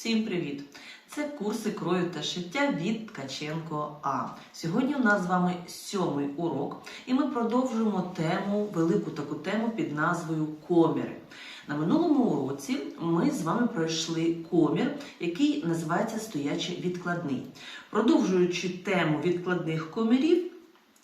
Всім привіт! Це курси крою та шиття від Ткаченко А. Сьогодні у нас з вами сьомий урок, і ми продовжуємо тему, велику таку тему під назвою коміри. На минулому уроці ми з вами пройшли комір, який називається стоячий відкладний. Продовжуючи тему відкладних комірів,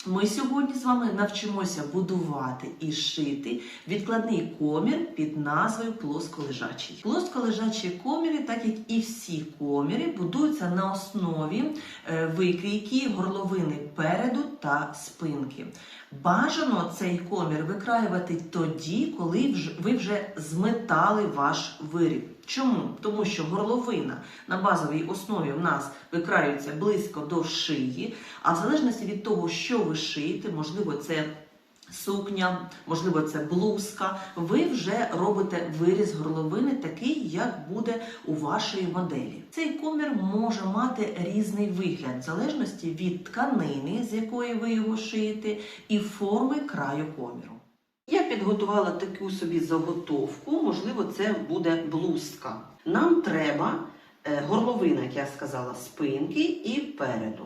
ми сьогодні з вами навчимося будувати і шити відкладний комір під назвою плосколежачий. Плосколежачі коміри, так як і всі коміри, будуються на основі е, викрійки горловини переду та спинки. Бажано цей комір викраювати тоді, коли ви вже зметали ваш виріб. Чому? Тому що горловина на базовій основі в нас викраюється близько до шиї, а в залежності від того, що ви шиєте, можливо, це сукня, можливо, це блузка, ви вже робите виріз горловини такий, як буде у вашої моделі. Цей комір може мати різний вигляд в залежності від тканини, з якої ви його шиєте, і форми краю коміру. Підготувала таку собі заготовку, можливо, це буде блузка. Нам треба е, горловина, як я сказала, спинки і переду.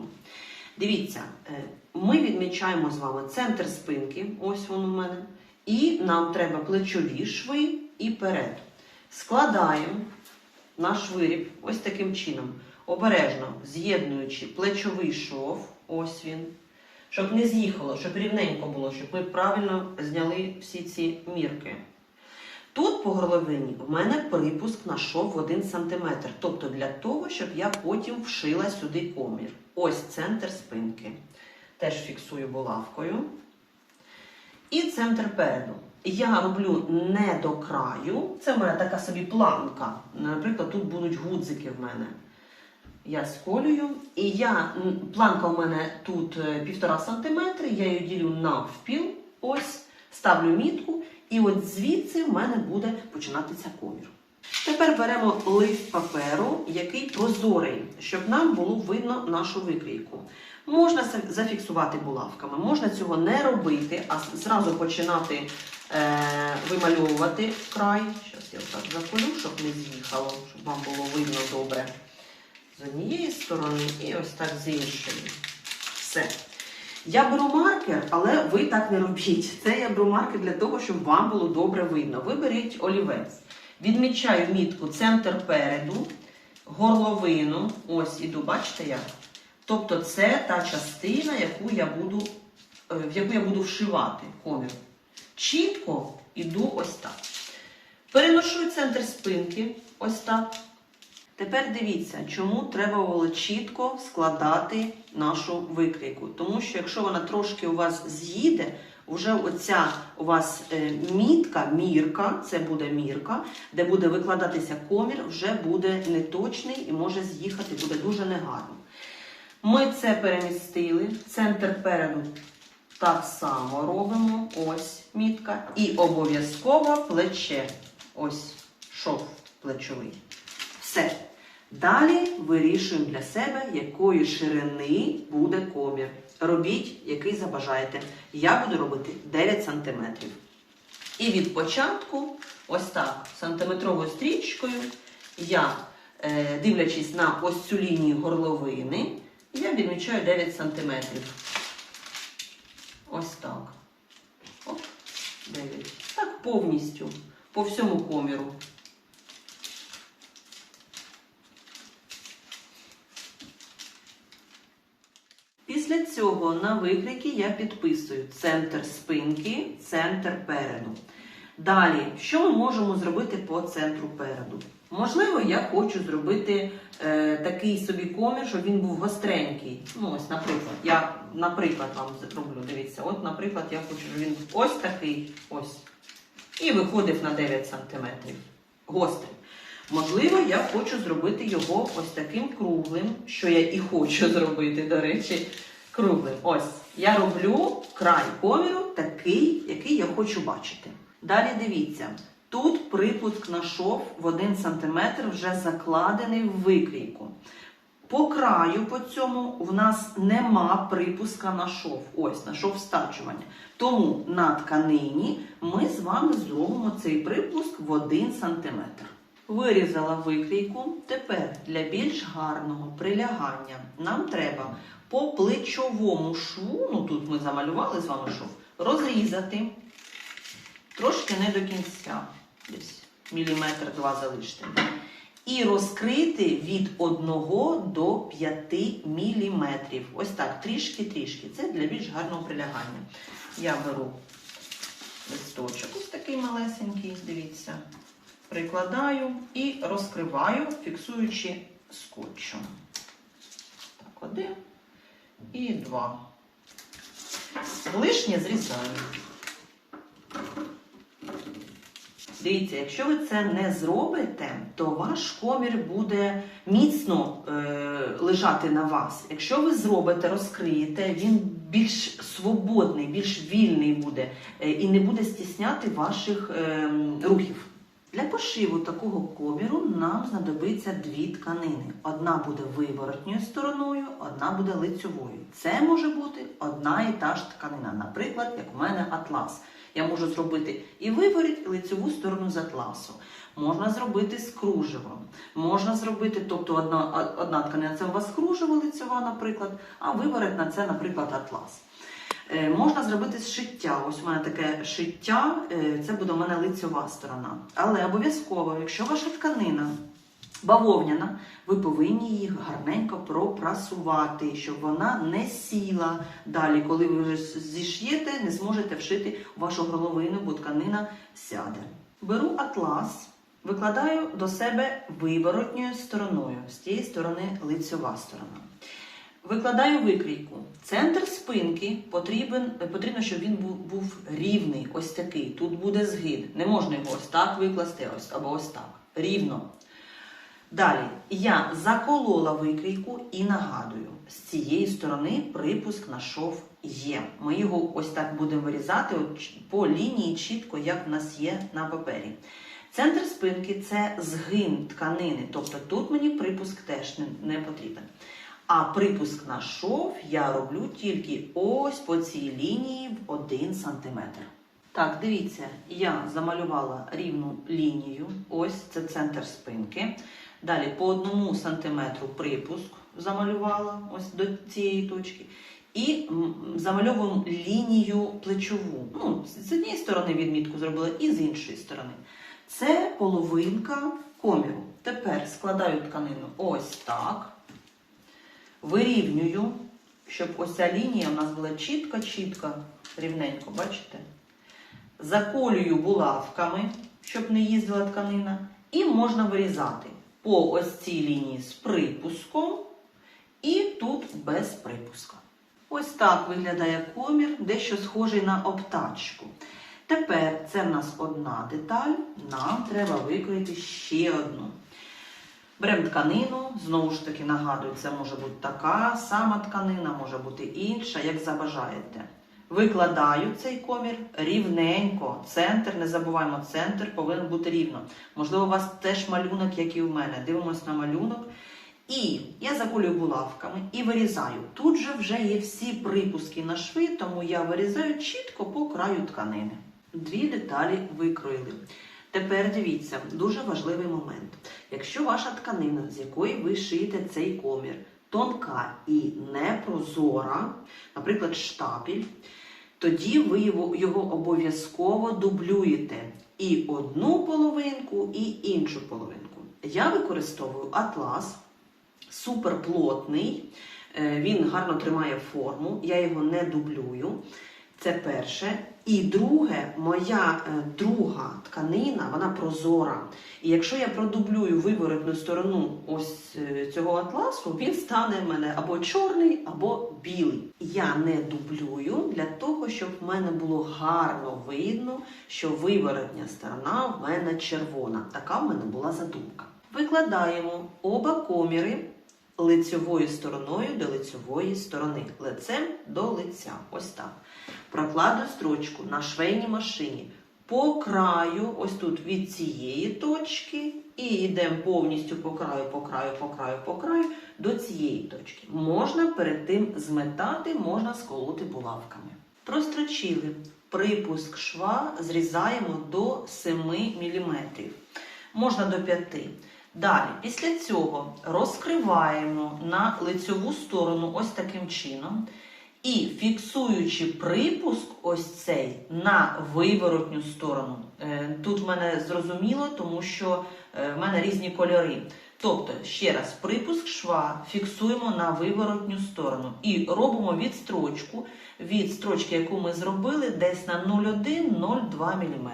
Дивіться, е, ми відмічаємо з вами центр спинки, ось він у мене, і нам треба плечові шви і перед. Складаємо наш виріб ось таким чином, обережно з'єднуючи плечовий шов, ось він, щоб не з'їхало, щоб рівненько було, щоб ми правильно зняли всі ці мірки. Тут по горловині в мене припуск на шов в 1 см, тобто для того, щоб я потім вшила сюди комір. Ось центр спинки. Теж фіксую булавкою. І центр переду. Я роблю не до краю. Це мене така собі планка. Наприклад, тут будуть гудзики в мене. Я сколюю. І я, планка у мене тут е, півтора сантиметри, я її ділю навпіл. Ось, ставлю мітку. І от звідси в мене буде починатися комір. Тепер беремо лист паперу, який прозорий, щоб нам було видно нашу викрійку. Можна зафіксувати булавками, можна цього не робити, а зразу починати е, вимальовувати край. Зараз я так заколю, щоб не з'їхало, щоб вам було видно добре з однієї сторони і ось так з іншої. Все. Я беру маркер, але ви так не робіть. Це я беру маркер для того, щоб вам було добре видно. Ви беріть олівець. Відмічаю мітку центр переду, горловину. Ось іду, бачите як? Тобто це та частина, яку я буду, е, в яку я буду вшивати комір. Чітко іду ось так. Переношу центр спинки, ось так. Тепер дивіться, чому треба було чітко складати нашу викрійку. Тому що якщо вона трошки у вас з'їде, вже оця у вас е, мітка, мірка, це буде мірка, де буде викладатися комір, вже буде неточний і може з'їхати, буде дуже негарно. Ми це перемістили, центр переду так само робимо. Ось мітка. І обов'язково плече. Ось шов плечовий. Все. Далі вирішуємо для себе, якої ширини буде комір. Робіть, який забажаєте. Я буду робити 9 см. І від початку, ось так, сантиметровою стрічкою, я, е, дивлячись на ось цю лінію горловини, я відмічаю 9 см. Ось так. Оп, 9. Так повністю, по всьому коміру. Після цього на викрики я підписую центр спинки, центр переду. Далі, що ми можемо зробити по центру переду? Можливо, я хочу зробити е, такий собі комір, щоб він був гостренький. Ну, ось, наприклад, я, наприклад, вам зроблю. Дивіться, от, наприклад, я хочу, щоб він ось такий, ось. І виходив на 9 см. Гострий. Можливо, я хочу зробити його ось таким круглим, що я і хочу зробити, до речі, круглим. Ось. Я роблю край коміру такий, який я хочу бачити. Далі дивіться. Тут припуск на шов в 1 см вже закладений в викрійку. По краю по цьому в нас нема припуска на шов. Ось на шов стачування. Тому на тканині ми з вами зробимо цей припуск в 1 см. Вирізала викрійку. Тепер для більш гарного прилягання нам треба по плечовому шву, ну тут ми замалювали з вами шов, розрізати трошки не до кінця, десь міліметр два залишити. І розкрити від 1 до 5 міліметрів. Ось так, трішки-трішки. Це для більш гарного прилягання. Я беру листочок, ось такий малесенький, дивіться, прикладаю і розкриваю, фіксуючи скотчем. Так, один і два. Лишнє зрізаю. Дивіться, якщо ви це не зробите, то ваш комір буде міцно е, лежати на вас. Якщо ви зробите, розкриєте, він більш свободний, більш вільний буде е, і не буде стісняти ваших е, рухів. Для пошиву такого коміру нам знадобиться дві тканини. Одна буде виворотньою стороною, одна буде лицьовою. Це може бути одна і та ж тканина. Наприклад, як у мене атлас. Я можу зробити і виворіт, і лицеву сторону з атласу. Можна зробити з кружевом. Можна зробити, тобто одна, одна тканина це у вас кружево лицева, наприклад, а виворотна це, наприклад, атлас. Е, можна зробити з шиття. Ось у мене таке шиття, е, це буде у мене лицьова сторона. Але обов'язково, якщо ваша тканина бавовняна, ви повинні її гарненько пропрасувати, щоб вона не сіла далі. Коли ви вже зіш'єте, не зможете вшити вашу горловину, бо тканина сяде. Беру атлас, викладаю до себе виворотньою стороною. З тієї сторони лицьова сторона. Викладаю викрійку. Центр спинки потрібен, потрібно, щоб він був, був рівний, ось такий. Тут буде згин. Не можна його ось так викласти, ось або ось так. Рівно. Далі я заколола викрійку і нагадую, з цієї сторони припуск на шов є. Ми його ось так будемо вирізати по лінії чітко, як в нас є на папері. Центр спинки це згин тканини, тобто тут мені припуск теж не, не потрібен. А припуск на шов я роблю тільки ось по цій лінії в 1 см. Так, дивіться, я замалювала рівну лінію. Ось це центр спинки. Далі по одному сантиметру припуск замалювала ось до цієї точки. І замальовуємо лінію плечову. Ну, з однієї сторони відмітку зробила, і з іншої сторони. Це половинка коміру. Тепер складаю тканину ось так. Вирівнюю, щоб ось ця лінія у нас була чітко-чітко, рівненько, бачите? Заколюю булавками, щоб не їздила тканина. І можна вирізати по ось цій лінії з припуском і тут без припуска. Ось так виглядає комір, дещо схожий на обтачку. Тепер це в нас одна деталь, нам треба викроїти ще одну. Беремо тканину, знову ж таки нагадую, це може бути така сама тканина, може бути інша, як забажаєте. Викладаю цей комір рівненько. Центр, не забуваємо, центр повинен бути рівно. Можливо, у вас теж малюнок, як і у мене. Дивимось на малюнок. І я заколюю булавками і вирізаю. Тут же вже є всі припуски на шви, тому я вирізаю чітко по краю тканини. Дві деталі викроїли. Тепер дивіться, дуже важливий момент. Якщо ваша тканина, з якої ви шиєте цей комір, тонка і непрозора, наприклад, штапіль, тоді ви його, його обов'язково дублюєте і одну половинку, і іншу половинку. Я використовую атлас суперплотний, е, він гарно тримає форму, я його не дублюю. Це перше. І друге, моя е, друга тканина, вона прозора. І якщо я продублюю виворотну сторону ось е, цього атласу, він стане в мене або чорний, або білий. Я не дублюю для того, щоб в мене було гарно видно, що виворотня сторона в мене червона. Така в мене була задумка. Викладаємо оба коміри лицьовою стороною до лицьової сторони, лицем до лиця. Ось так. Прокладу строчку на швейній машині по краю, ось тут від цієї точки, і йдемо повністю по краю, по краю, по краю, по краю до цієї точки. Можна перед тим зметати, можна сколоти булавками. Прострочили. Припуск шва зрізаємо до 7 мм. можна до 5. Далі, після цього розкриваємо на лицьову сторону ось таким чином. І фіксуючи припуск ось цей на виворотню сторону. Е, Тут в мене зрозуміло, тому що е, в мене різні кольори. Тобто, ще раз, припуск шва фіксуємо на виворотню сторону і робимо відстрочку від строчки, яку ми зробили, десь на 0,1-0,2 мм.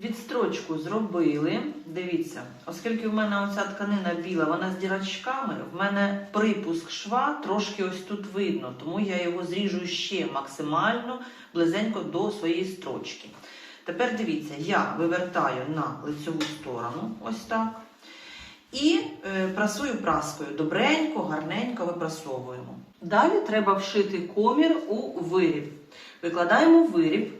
Відстрочку зробили. Дивіться, оскільки в мене оця тканина біла, вона з дірочками, в мене припуск шва трошки ось тут видно, тому я його зріжу ще максимально близенько до своєї строчки. Тепер дивіться, я вивертаю на лицьову сторону, ось так. І е, прасую праскою. Добренько, гарненько випрасовуємо. Далі треба вшити комір у виріб. Викладаємо виріб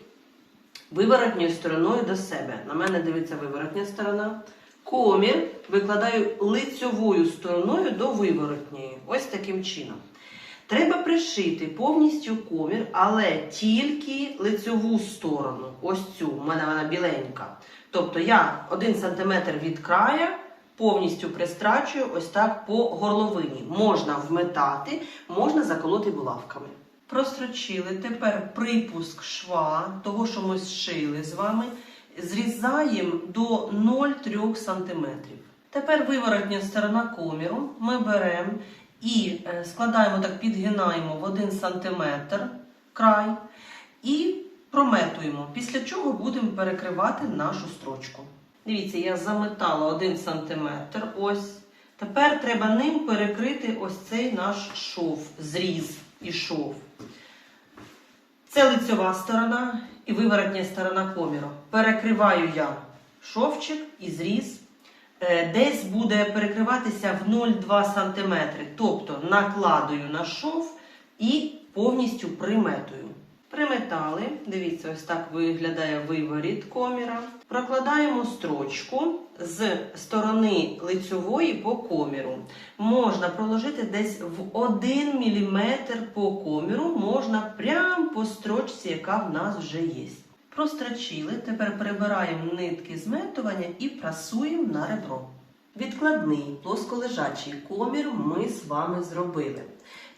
виворотньою стороною до себе. На мене дивиться виворотня сторона. Комір викладаю лицьовою стороною до виворотньої. Ось таким чином. Треба пришити повністю комір, але тільки лицьову сторону. Ось цю, у мене вона біленька. Тобто я 1 см від края повністю пристрачую ось так по горловині. Можна вметати, можна заколоти булавками. Прострочили. Тепер припуск шва, того, що ми зшили з вами, зрізаємо до 0,3 см. Тепер виворотня сторона коміру ми беремо і е, складаємо так, підгинаємо в 1 см край і прометуємо, після чого будемо перекривати нашу строчку. Дивіться, я заметала 1 см. Ось. Тепер треба ним перекрити ось цей наш шов, зріз і. Це лицьова сторона і виворотня сторона коміру. Перекриваю я шовчик і зріз. Е, Десь буде перекриватися в 0,2 см. Тобто накладую на шов і повністю приметую. Приметали, дивіться, ось так виглядає виворіт коміра. Прокладаємо строчку з сторони лицьової по коміру. Можна проложити десь в 1 мм по коміру, можна прямо по строчці, яка в нас вже є. Прострочили, тепер прибираємо нитки зметування і прасуємо на ребро. Відкладний плосколежачий комір ми з вами зробили.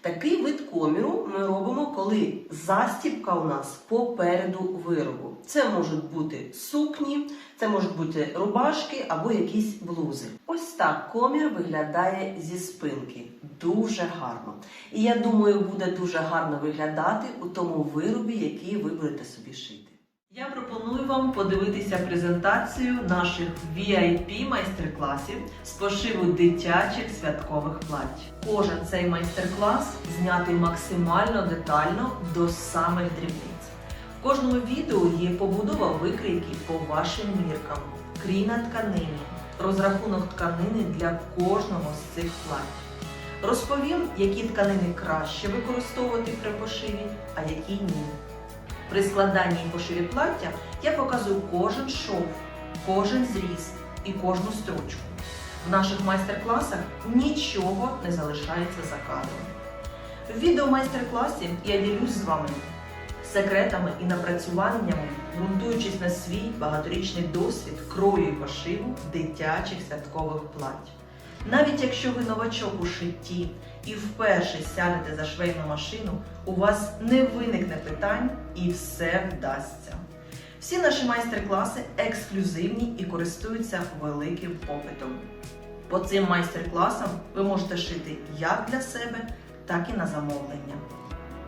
Такий вид коміру ми робимо, коли застібка у нас попереду виробу. Це можуть бути сукні, це можуть бути рубашки або якісь блузи. Ось так комір виглядає зі спинки. Дуже гарно. І я думаю, буде дуже гарно виглядати у тому виробі, який ви будете собі шити. Я пропоную вам подивитися презентацію наших VIP майстер-класів з пошиву дитячих святкових плать. Кожен цей майстер-клас знятий максимально детально до самих дрібниць. В кожному відео є побудова викрійки по вашим міркам, крій на тканині, розрахунок тканини для кожного з цих плать. Розповім, які тканини краще використовувати при пошиві, а які ні. При складанні і пошиві плаття я показую кожен шов, кожен зріз і кожну строчку. В наших майстер-класах нічого не залишається за кадром. В відео-майстер-класі я ділюсь з вами секретами і напрацюваннями, ґрунтуючись на свій багаторічний досвід крою і пошиву дитячих святкових плать. Навіть якщо ви новачок у шитті і вперше сядете за швейну машину, у вас не виникне питань і все вдасться. Всі наші майстер-класи ексклюзивні і користуються великим попитом. По цим майстер-класам ви можете шити як для себе, так і на замовлення.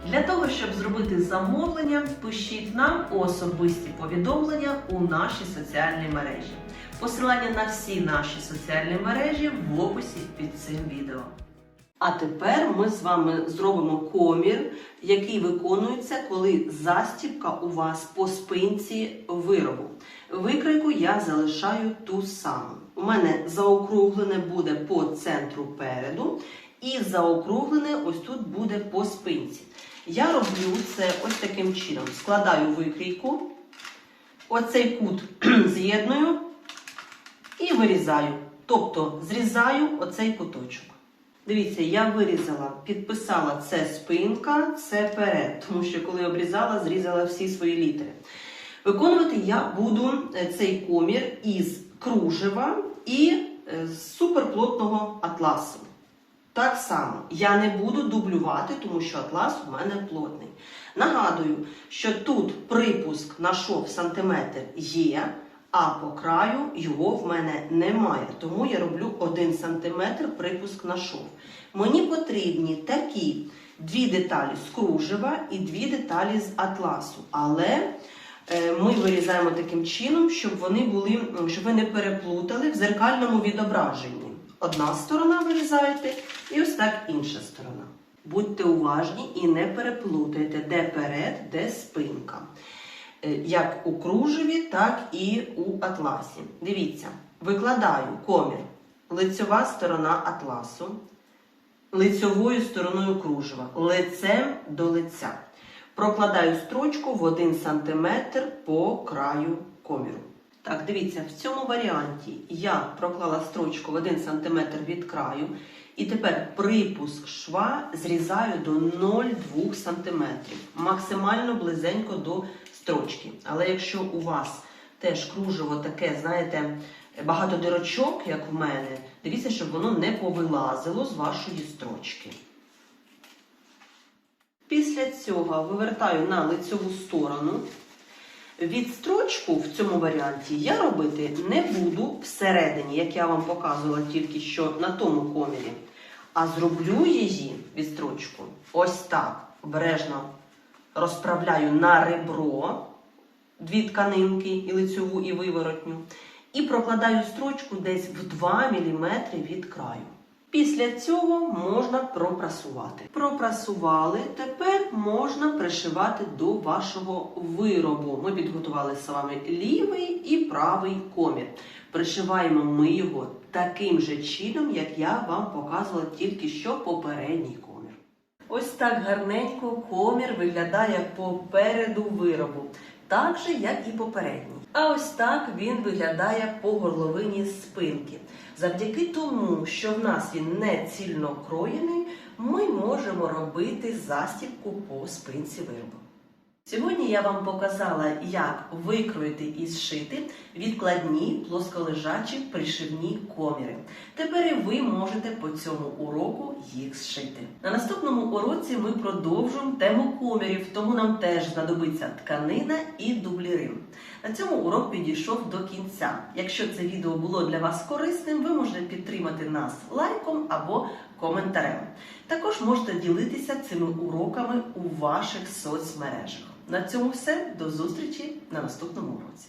Для того, щоб зробити замовлення, пишіть нам у особисті повідомлення у нашій соціальній мережі. Посилання на всі наші соціальні мережі в описі під цим відео. А тепер ми з вами зробимо комір, який виконується, коли застібка у вас по спинці виробу. Викройку я залишаю ту саму. У мене заокруглене буде по центру переду, і заокруглене ось тут буде по спинці. Я роблю це ось таким чином: складаю викрійку, оцей кут з'єдную і вирізаю. Тобто зрізаю оцей куточок. Дивіться, я вирізала, підписала це спинка, це перед, тому що коли обрізала, зрізала всі свої літери. Виконувати я буду е, цей комір із кружева і е, суперплотного атласу. Так само я не буду дублювати, тому що атлас у мене плотний. Нагадую, що тут припуск на шов сантиметр є, а по краю його в мене немає. Тому я роблю 1 сантиметр припуск на шов. Мені потрібні такі дві деталі з кружева і дві деталі з атласу. Але е, ми вирізаємо таким чином, щоб вони були, щоб ви не переплутали в зеркальному відображенні. Одна сторона вирізаєте, і ось так інша сторона. Будьте уважні і не переплутайте, де перед, де спинка. Е, Як у кружеві, так і у атласі. Дивіться, викладаю комір, лицьова сторона атласу, лицьовою стороною кружева, лицем до лиця. Прокладаю строчку в 1 см по краю коміру. Так, дивіться, в цьому варіанті я проклала строчку в 1 см від краю, і тепер припуск шва зрізаю до 0,2 см, максимально близенько до строчки. Але якщо у вас теж кружево таке, знаєте, багато дирочок, як у мене, дивіться, щоб воно не повилазило з вашої строчки. Після цього вивертаю на лицьову сторону. Від строчку в цьому варіанті я робити не буду всередині, як я вам показувала тільки що на тому комірі, а зроблю її від строчку ось так. Обережно розправляю на ребро дві тканинки, і лицьову, і виворотню, і прокладаю строчку десь в 2 мм від краю. Після цього можна пропрасувати. Пропрасували, тепер можна пришивати до вашого виробу. Ми підготували з вами лівий і правий комір. Пришиваємо ми його таким же чином, як я вам показувала тільки що попередній комір. Ось так гарненько комір виглядає попереду виробу, так же, як і попередній. А ось так він виглядає по горловині спинки. Завдяки тому, що в нас він не цільно кроєний, ми можемо робити застібку по спинці виробу. Сьогодні я вам показала, як викроїти і зшити відкладні плосколежачі пришивні коміри. Тепер і ви можете по цьому уроку їх зшити. На наступному уроці ми продовжуємо тему комірів, тому нам теж знадобиться тканина і дубліри. На цьому урок підійшов до кінця. Якщо це відео було для вас корисним, ви можете підтримати нас лайком або коментарем. Також можете ділитися цими уроками у ваших соцмережах. На цьому все. До зустрічі на наступному уроці.